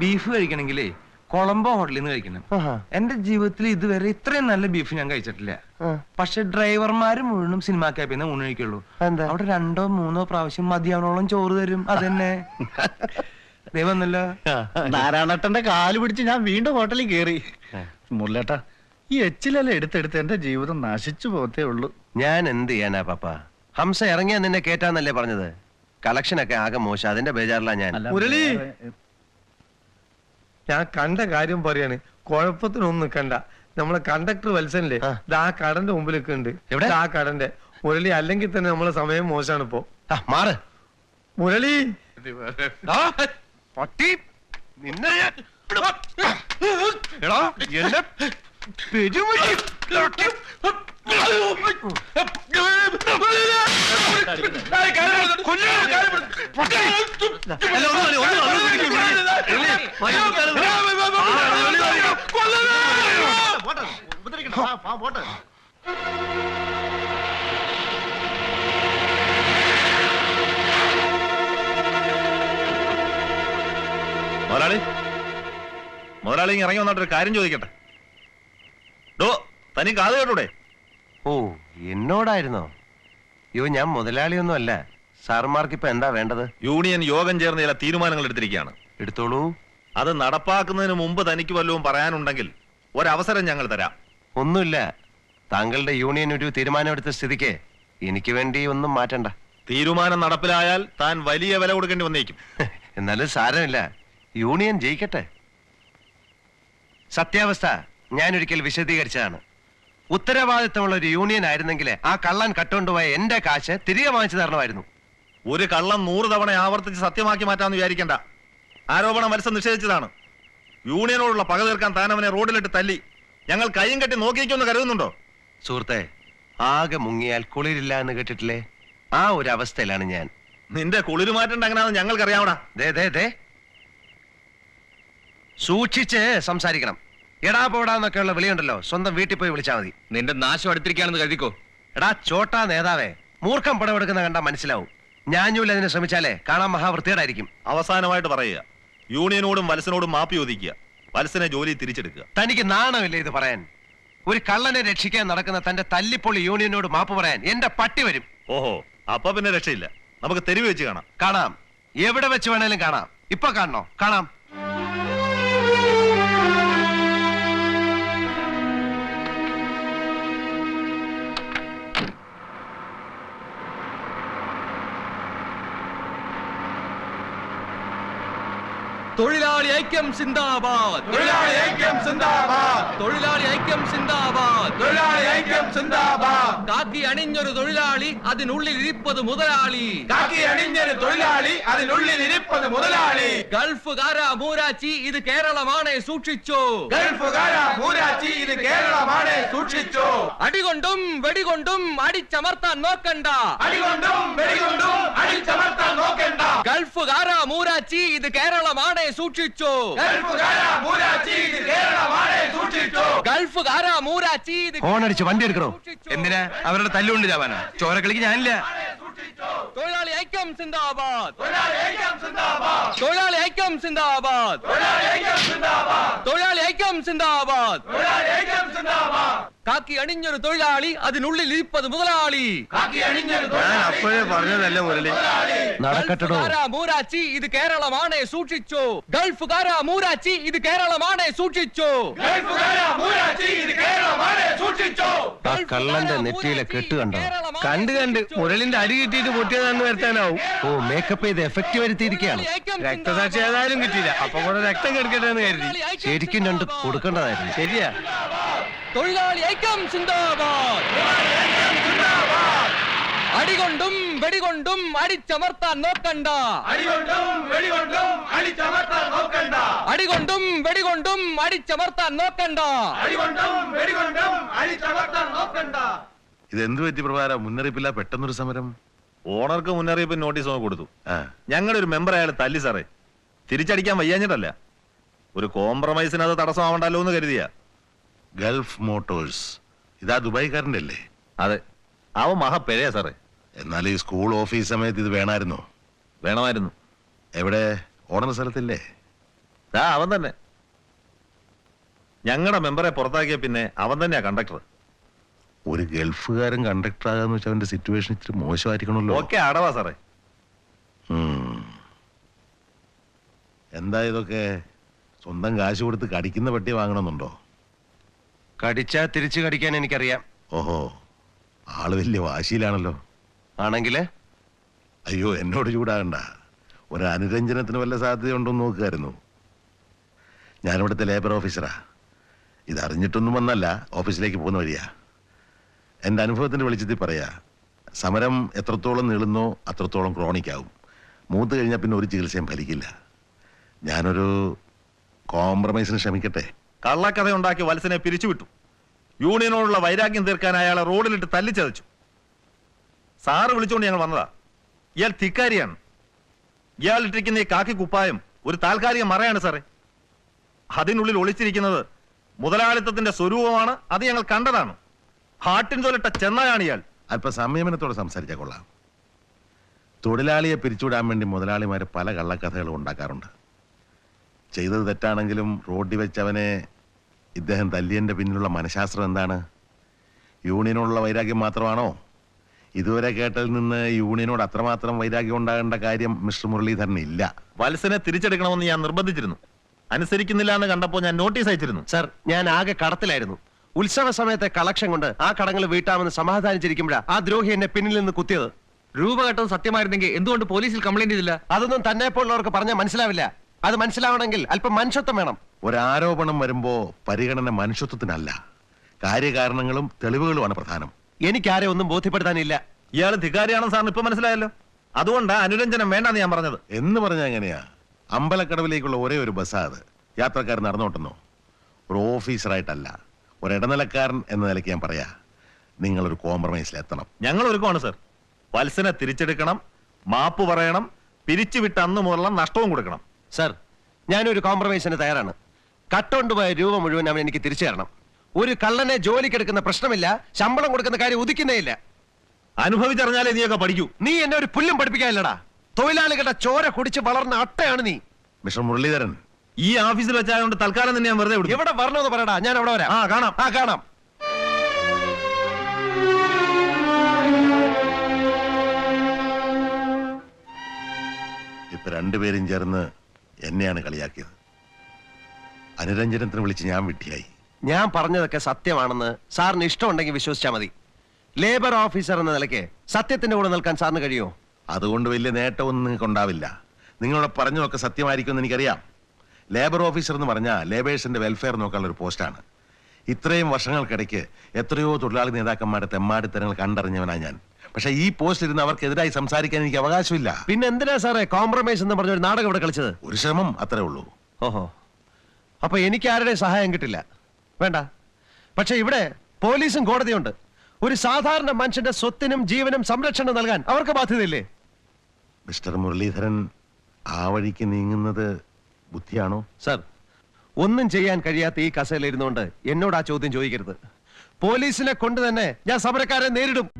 Beef കഴിക്കണമെങ്കിലേ Colombo ഹോട്ടലിൽ നിന്ന് കഴിക്കണം. എന്റെ ജീവിതത്തിൽ ഇതുവരെ ഇത്രയും നല്ല ബീഫ് ഞാൻ കഴിച്ചിട്ടില്ല. പക്ഷെ ഡ്രൈവർമാര് മുഴുവനും സിനിമാ ക്യാബിന്ന് ഊണിക്കുള്ളൂ ഊണ് കഴിക്കുള്ളൂ എന്താ? അവിടെ രണ്ടോ മൂന്നോ പ്രാവശ്യം മതിയാവണോളം ചോറ് തരും. അതന്നെ. തന്നെ വന്നല്ലോ. നാരായണട്ടന്റെ കാൽ പിടിച്ച് ഞാൻ വീണ്ടും ഹോട്ടലിൽ കേറി. മുല്ലേട്ട ഈ എച്ചിലെല്ലാം എടുത്തെടുത്ത് എന്റെ ജീവിതം നശിച്ചു പോകത്തേ ഉള്ളൂ. ഞാൻ എന്ത് ചെയ്യാനാ പാപ്പ? ഹംസ ഇറങ്ങിയാ നിന്നെ കേറ്റാന്നല്ലേ പറഞ്ഞത്? കളക്ഷനൊക്കെ ആകെ മോശം. അതിന്റെ ബേജാറിലാ ഞാൻ. മുരളി! ഞാൻ കണ്ട കാര്യം പറയാണ്. കുഴപ്പത്തിനൊന്നും നിൽക്കണ്ട നമ്മളെ കണ്ടക്ടർ വത്സനില്ലേ ആ. കടന്റെ മുമ്പിലൊക്കെ ഉണ്ട്. ആ കടന്റെ. മുരളി അല്ലെങ്കിൽ തന്നെ നമ്മളെ സമയം മോശമാണ് ഇപ്പോ. മാറ്. മുരളി! പട്ടി നിന്നെ എടാ, എന്നെ പെരുമഴി മുതലാളി മുതലാളി ഇറങ്ങി വന്നിട്ടൊരു കാര്യം ചോദിക്കട്ടെ. ഡോ തനിക്ക് ആദ്യം കേട്ടൂടെ? ഓ എന്നോടായിരുന്നോ? യോ ഞാൻ മുതലാളിയൊന്നും അല്ല. സാർമാർക്ക് ഇപ്പൊ എന്താ വേണ്ടത്? യൂണിയൻ യോഗം ചേർന്ന് ചില തീരുമാനങ്ങൾ എടുത്തിരിക്കുകയാണ്. എടുത്തോളൂ. അത് നടപ്പാക്കുന്നതിന് മുമ്പ് തനിക്ക് വല്ലതും പറയാനുണ്ടെങ്കിൽ ഒരവസരം ഞങ്ങൾ തരാം. ഒന്നുമില്ല. താങ്കളുടെ യൂണിയൻ ഒരു തീരുമാനമെടുത്ത സ്ഥിതിക്ക് എനിക്ക് വേണ്ടി ഒന്നും മാറ്റണ്ട. തീരുമാനം നടപ്പിലായാൽ താൻ വലിയ വില കൊടുക്കേണ്ടി വന്നേക്കും. എന്നാലും സാരമില്ല. യൂണിയൻ ജയിക്കട്ടെ. സത്യാവസ്ഥ ഞാൻ ഒരിക്കൽ വിശദീകരിച്ചതാണ്. ഉത്തരവാദിത്തമുള്ള ഒരു യൂണിയൻ ആയിരുന്നെങ്കിൽ ആ കള്ളൻ കട്ടുകൊണ്ടുപോയ എന്റെ കാശ് തിരികെ വാങ്ങിച്ചു തരണമായിരുന്നു. ഒരു കള്ളം നൂറ് തവണ ആവർത്തിച്ച് സത്യമാക്കി മാറ്റാന്ന് വിചാരിക്കണ്ട. ആരോപണം മത്സം നിഷേധിച്ചതാണ്. യൂണിയനോടുള്ള പക തീർക്കാൻ താനവനെ റോഡിലിട്ട് തല്ലി. ഞങ്ങൾ കൈയും കെട്ടി നോക്കിക്കുമെന്ന് കരുതുന്നുണ്ടോ? സുഹൃത്തെ ആകെ മുങ്ങിയാൽ കുളിരില്ല എന്ന് കേട്ടിട്ടില്ലേ? ആ ഒരു അവസ്ഥയിലാണ് ഞാൻ. നിന്റെ കുളിരുമാറ്റേണ്ട എങ്ങനെയാണെന്ന് ഞങ്ങൾക്കറിയാവടാ. ദേ ദേ ദേ. സൂക്ഷിച്ച് സംസാരിക്കണം. എടാ പോടാന്നൊക്കെയുള്ള വിളിയുണ്ടല്ലോ. സ്വന്തം വീട്ടിൽ പോയി വിളിച്ചാൽ മതി. നിന്റെ നാശം അടുത്തിരിക്കാണെന്ന് കരുതിക്കോ? എടാ ചോട്ടാ നേതാവേ മൂർഖം പടമെടുക്കുന്ന കണ്ടാ മനസ്സിലാവും. ഞാഞ്ഞൂല അതിനെ ശ്രമിച്ചാലേ കാണാൻ മഹാവൃത്തിയോടായിരിക്കും അവസാനമായിട്ട് പറയുക. യൂണിയനോടും വത്സനോടും മാപ്പ് ചോദിക്കുക. വത്സനെ ജോലി തിരിച്ചെടുക്കുക. തനിക്ക് നാണമില്ലേ ഇത് പറയാൻ. ഒരു കള്ളനെ രക്ഷിക്കാൻ നടക്കുന്ന തന്റെ തല്ലിപ്പൊളി യൂണിയനോട് മാപ്പ് പറയാൻ എന്റെ പട്ടി വരും. ഓഹോ അപ്പൊ പിന്നെ രക്ഷയില്ല. നമുക്ക് തെരുവ് വെച്ച് കാണാം. കാണാം. എവിടെ വെച്ച് വേണേലും കാണാം. ഇപ്പൊ കാണണോ? കാണാം. തൊഴിലാളി ഐക്യം സിന്ദാബാദ് തൊഴിലാളി ഐക്യം സിന്ദാബാദ് തൊഴിലാളി ഐക്യം സിന്ദാബാദ് തൊഴിലാളി ഐക്യം സിന്ദാബാദ് കാക്കി അണിഞ്ഞൊരു തൊഴിലാളി അതിനുള്ളിൽ ഇരിപ്പത് മുതലാളി കാക്കി അണിഞ്ഞൊരു തൊഴിലാളി അതിനുള്ളിൽ ഇരിപ്പത് മുതലാളി ഗൾഫുകാര മൂരാച്ചി ഇത് കേരളമാണ് സൂക്ഷിച്ചോ ഗൾഫുകാര മൂരാച്ചി ഇത് കേരളമാണ് സൂക്ഷിച്ചു. അടികൊണ്ടും വെടികൊണ്ടും അടിച്ചമർത്താൻ നോക്കണ്ട. അടികൊണ്ടും വെടികൊണ്ടും അടിച്ചമർത്താൻ നോക്കണ്ട. ഗൾഫുകാര മൂരാച്ചി ഇത് കേരളമാണ് സൂക്ഷിച്ചോ. ഗൾഫുകാര മൂരാച്ചി ഇത് കേരളമാണ് സൂക്ഷിച്ചു. ഗൾഫുകാര മൂരാച്ചി ഇത് ഫോണടിച്ച് വണ്ടി എടുക്കണോ. എന്തിനാ? അവരുടെ തല്ലുകൊണ്ട് ചാവാനോ? ചോരക്കളിക്ക് ഞാനില്ല. തൊഴിലാളി ഐക്യം സിന്ദാബാദ്. തൊഴിലാളി ഐക്യം സിന്ദാബാദ്. തൊഴിലാളി ഐക്യം സിന്ദാബാദ്. തൊഴിലാളി ഐക്യം സിന്ദാബാദ്. കാക്കി അണിഞ്ഞൊരു തൊഴിലാളി അതിനുള്ളിൽ ഇരിപ്പത് മുതലാളി. കാക്കി അണിഞ്ഞൊരു ഞാൻ അപ്പോഴേ പറഞ്ഞതല്ലേ മുരളി? നടക്കട്ടോ മൂരാച്ചി ഇത് കേരളമാണ് സൂക്ഷിച്ചോ. ഗൾഫുകാര മൂരാച്ചി ഇത് കേരളമാണ് സൂക്ഷിച്ചോ. ഗൾഫുകാര മൂരാച്ചി ഇത് കേരളമാണ് സൂക്ഷിച്ചു. ആ കള്ളന്റെ നെറ്റിയിലെ കെട്ട് കണ്ടോ? കണ്ട് കണ്ട് മുരളിന്റെ അടി കിട്ടിയിട്ട് പൊട്ടിയതാണെന്ന് വരുത്താനാവും. ഓ മേക്കപ്പ് ചെയ്ത് എഫക്റ്റ് വരുത്തിയിരിക്കുകയാണ്. രക്തസാക്ഷി ഏതായാലും കിട്ടിയില്ല. അപ്പൊ കൂടെ രക്തം കെടുക്കട്ടെ എന്ന് കരുതി. ശരിക്കും രണ്ട് കൊടുക്കേണ്ടതായിരുന്നു. ശരിയാ. തൊഴിലാളി ഐക്യം സിന്ദാബാദ്. അടികൊണ്ടും വെടികൊണ്ടും അടിച്ചമർത്താൻ നോക്കണ്ട. അടികൊണ്ടും വെടികൊണ്ടും അടിച്ചമർത്താൻ നോക്കണ്ട. അടികൊണ്ടും വെടികൊണ്ടും അടിച്ചമർത്താൻ നോക്കണ്ട അടികൊണ്ടും വെടികൊണ്ടും അടിച്ചമർത്താൻ നോക്കണ്ട ഇത് എന്ത് പറ്റി പ്രഭാര? മുന്നറിയിപ്പില്ല പെട്ടെന്നൊരു സമരം. ഓണർക്ക് മുന്നറിയിപ്പ് നോട്ടീസ് ഒക്കെ കൊടുത്തു. ഞങ്ങളുടെ ഒരു മെമ്പർ അയാൾ തല്ലി സാറേ. തിരിച്ചടിക്കാൻ വയ്യാഞ്ഞിട്ടല്ല. ഒരു കോംപ്രമൈസിന് അത് തടസ്സമാവണ്ടല്ലോ എന്ന് കരുതിയ. Gulf Motors. ഇതാ ദുബായിക്കാരന്റെ അല്ലേ അതെ. അവൻ മഹാ പെരയാ സാറേ. എന്നാൽ ഈ സ്കൂൾ ഓഫീസ് സമയത്ത് ഇത് വേണമായിരുന്നോ? വേണമായിരുന്നു. എവിടെ? ഓടുന്ന സ്ഥലത്തില്ലേ? ആ അവൻ തന്നെ. ഞങ്ങളുടെ മെമ്പറെ പുറത്താക്കിയ പിന്നെ അവൻ തന്നെയാ കണ്ടക്ടർ ഒരു ഗൾഫുകാരൻ കണ്ടക്ടർ ആകാന്ന് വെച്ചാൽ അവന്റെ സിറ്റുവേഷൻ ഇത്തിരി മോശമായിരിക്കണമല്ലോ. ഓക്കെ അടവാ സാറേ. എന്താ ഇതൊക്കെ? സ്വന്തം കാശ് കൊടുത്ത് കടിക്കുന്ന പട്ടി വാങ്ങണമെന്നുണ്ടോ? കടിച്ചാ തിരിച്ചു കടിക്കാൻ എനിക്കറിയാം. ഓഹോ ആൾ വലിയ വാശിയിലാണല്ലോ. ആണെങ്കിൽ? അയ്യോ എന്നോട് ചൂടാകണ്ട. ഒരു അനുരഞ്ജനത്തിന് വല്ല സാധ്യതയുണ്ടോ നോക്കുകയായിരുന്നു നോക്കുമായിരുന്നു ഞാനിവിടുത്തെ ലേബർ ഓഫീസറാ ഇതറിഞ്ഞിട്ടൊന്നും വന്നല്ല ഓഫീസിലേക്ക് പോകുന്ന വഴിയാ. എന്റെ അനുഭവത്തിന്റെ വെളിച്ചത്തിൽ പറയാ സമരം എത്രത്തോളം നീളുന്നോ അത്രത്തോളം ക്രോണിക് ആവും. മൂത്ത് കഴിഞ്ഞാൽ പിന്നെ ഒരു ചികിത്സയും ഫലിക്കില്ല. ഞാനൊരു കോംപ്രമൈസിന് ശ്രമിക്കട്ടെ? കള്ളക്കഥ ഉണ്ടാക്കി വത്സനെ പിരിച്ചുവിട്ടു. യൂണിയനോടുള്ള വൈരാഗ്യം തീർക്കാൻ അയാളെ റോഡിലിട്ട് തല്ലിച്ചതച്ചു. സാറ് വിളിച്ചുകൊണ്ട് ഞങ്ങൾ വന്നതാ. ഇയാൾ തിക്കാരിയാണ് ഇയാൾ ഇട്ടിരിക്കുന്ന ഈ കാക്കി കുപ്പായം ഒരു താൽക്കാലിക മറയാണ് സാറേ. അതിനുള്ളിൽ ഒളിച്ചിരിക്കുന്നത് മുതലാളിത്തത്തിന്റെ സ്വരൂപമാണ് അത് ഞങ്ങൾ കണ്ടതാണ്. ഹാട്ടിൻ ചൊല്ലിട്ട ചെന്നായാണ് ഇയാൾ. അല്പ സംയമനത്തോടെ സംസാരിച്ചാൽ കൊള്ളാം. തൊഴിലാളിയെ പിരിച്ചുവിടാൻ വേണ്ടി മുതലാളിമാർ പല കള്ളക്കഥകളും ഉണ്ടാക്കാറുണ്ട്. ചെയ്തത് തെറ്റാണെങ്കിലും റോഡിൽ വെച്ചവനെ ഇദ്ദേഹം തല്ലിയന്റെ പിന്നിലുള്ള മനഃശാസ്ത്രം എന്താണ്? യൂണിയനോടുള്ള വൈരാഗ്യം മാത്രമാണോ? ഇതുവരെ കേട്ടതിൽ നിന്ന് യൂണിയനോട് അത്രമാത്രം വൈരാഗ്യം ഉണ്ടാകേണ്ട കാര്യം മിസ്റ്റർ മുരളീധരൻ ഇല്ല. വത്സനെ തിരിച്ചെടുക്കണമെന്ന് ഞാൻ നിർബന്ധിച്ചിരുന്നു. അനുസരിക്കുന്നില്ല എന്ന് കണ്ടപ്പോൾ ഞാൻ നോട്ടീസ് അയച്ചിരുന്നു. സർ ഞാൻ ആകെ കടത്തിലായിരുന്നു. ഉത്സവ സമയത്തെ കളക്ഷൻ കൊണ്ട് ആ കടങ്ങൾ വീട്ടാമെന്ന് സമാധാനിച്ചിരിക്കുമ്പോഴാണ് ആ ദ്രോഹി എന്നെ പിന്നിൽ നിന്ന് കുത്തിയത്. രൂപ കെട്ടത് സത്യമായിരുന്നെങ്കിൽ എന്തുകൊണ്ട് പോലീസിൽ കംപ്ലൈന്റ് ചെയ്തില്ല? അതൊന്നും തന്നെ പോലുള്ളവർക്ക് പറഞ്ഞാൽ മനസ്സിലാവില്ല. അത് മനസ്സിലാവണമെങ്കിൽ അല്പം മനുഷ്യത്വം വേണം. ഒരാരോപണം വരുമ്പോ പരിഗണന മനുഷ്യത്വത്തിനല്ല. കാര്യകാരണങ്ങളും തെളിവുകളുമാണ് പ്രധാനം. എനിക്കാരെ ഒന്നും ബോധ്യപ്പെടുത്താനില്ല. ഇയാൾ ധികാരിയാണോ സാറിന് ഇപ്പൊ മനസ്സിലായല്ലോ. അതുകൊണ്ടാ അനുരഞ്ജനം വേണ്ടെന്ന് ഞാൻ പറഞ്ഞത്. എന്ന് പറഞ്ഞാൽ എങ്ങനെയാ? അമ്പലക്കടവിലേക്കുള്ള ഒരേ ഒരു ബസ്സാ അത്. യാത്രക്കാർ നടന്നോട്ടെന്നോ? ഒരു ഓഫീസറായിട്ടല്ല. ഒരു ഇടനിലക്കാരൻ എന്ന നിലയ്ക്ക് ഞാൻ പറയാ. നിങ്ങളൊരു കോംപ്രമൈസിൽ എത്തണം ഞങ്ങൾ ഒരുക്കമാണ് സർ. വത്സനെ തിരിച്ചെടുക്കണം മാപ്പ് പറയണം പിരിച്ചുവിട്ട അന്ന് മുതലുള്ള നഷ്ടവും കൊടുക്കണം. സർ ഞാനൊരു കോംപ്രമൈസിന് തയ്യാറാണ്. കട്ടുകൊണ്ടുപോയ രൂപ മുഴുവൻ അവൻ എനിക്ക് തിരിച്ചു തരണം. ഒരു കള്ളനെ ജോലിക്കെടുക്കുന്ന പ്രശ്നമില്ല ശമ്പളം കൊടുക്കുന്ന കാര്യം ഉദിക്കുന്നേ ഇല്ല അനുഭവിച്ചറിഞ്ഞാലേ നീയൊക്കെ പഠിക്കൂ. നീ എന്നെ ഒരു പുല്ലും പഠിപ്പിക്കാനില്ലടാ. തൊഴിലാളികളുടെ ചോര കുടിച്ച് വളർന്ന അട്ടയാണ് നീ. മിസ്റ്റർ മുരളീധരൻ ഈ ഓഫീസിൽ വെച്ചായതുകൊണ്ട് തൽക്കാലം തന്നെ ഞാൻ വെറുതെ വിടും എവിടെ വരണമെന്ന് പറയടാ ഞാൻ അവിടെ വരാം. ആ കാണാം. ആ കാണാം. ഇപ്പൊ രണ്ടുപേരും ചേർന്ന് എന്നെയാണ് കളിയാക്കിയത്. അനുരഞ്ജനത്തിന് വിളിച്ച് ഞാൻ വിട്ടിയായി. ഞാൻ പറഞ്ഞതൊക്കെ സത്യമാണെന്ന് സാറിന് ഇഷ്ടമുണ്ടെങ്കിൽ വിശ്വസിച്ചാൽ മതി. ലേബർ ഓഫീസർ എന്ന നിലയ്ക്ക് സത്യത്തിന്റെ കൂടെ നിൽക്കാൻ സാറിന് കഴിയുമോ അതുകൊണ്ട് വലിയ നേട്ടമൊന്നും നിങ്ങൾക്ക് ഉണ്ടാവില്ല. നിങ്ങളോട് പറഞ്ഞതൊക്കെ സത്യമായിരിക്കുമെന്ന് എനിക്കറിയാം. ലേബർ ഓഫീസർ എന്ന് പറഞ്ഞാൽ ലേബേഴ്സിന്റെ വെൽഫെയർ നോക്കാനുള്ള ഒരു പോസ്റ്റാണ് ഇത്രയും വർഷങ്ങൾക്കിടയ്ക്ക് എത്രയോ തൊഴിലാളി നേതാക്കന്മാരുടെ തെമ്മാടിത്തരങ്ങൾ കണ്ടറിഞ്ഞവനാണ് ഞാൻ. പക്ഷെ ഈ പോസ്റ്റ് ഇരുന്ന് അവർക്കെതിരായി സംസാരിക്കാൻ എനിക്ക് അവകാശമില്ല. പിന്നെ എന്തിനാ സാറേ കോംപ്രമൈസ് എന്ന് പറഞ്ഞ ഒരു നാടകം ഇവിടെ കളിച്ചത്? ഒരു ശ്രമം അത്രേ ഉള്ളൂ. ഓഹോ. അപ്പൊ എനിക്ക് ആരുടെയും സഹായം കിട്ടില്ല. വേണ്ട. പക്ഷെ ഇവിടെ പോലീസും കോടതിയുണ്ട്. ഒരു സാധാരണ മനുഷ്യന്റെ സ്വത്തിനും ജീവനും സംരക്ഷണം നൽകാൻ അവർക്ക് ബാധ്യതയില്ലേ? മിസ്റ്റർ മുരളീധരൻ ആ വഴിക്ക് നീങ്ങുന്നത് ബുദ്ധിയാണോ? സർ ഒന്നും ചെയ്യാൻ കഴിയാത്ത ഈ കസേലയിരുന്നുകൊണ്ട് എന്നോട് ആ ചോദ്യം ചോദിക്കരുത്. പോലീസിനെ കൊണ്ട് തന്നെ ഞാൻ സമരക്കാരെ നേരിടും.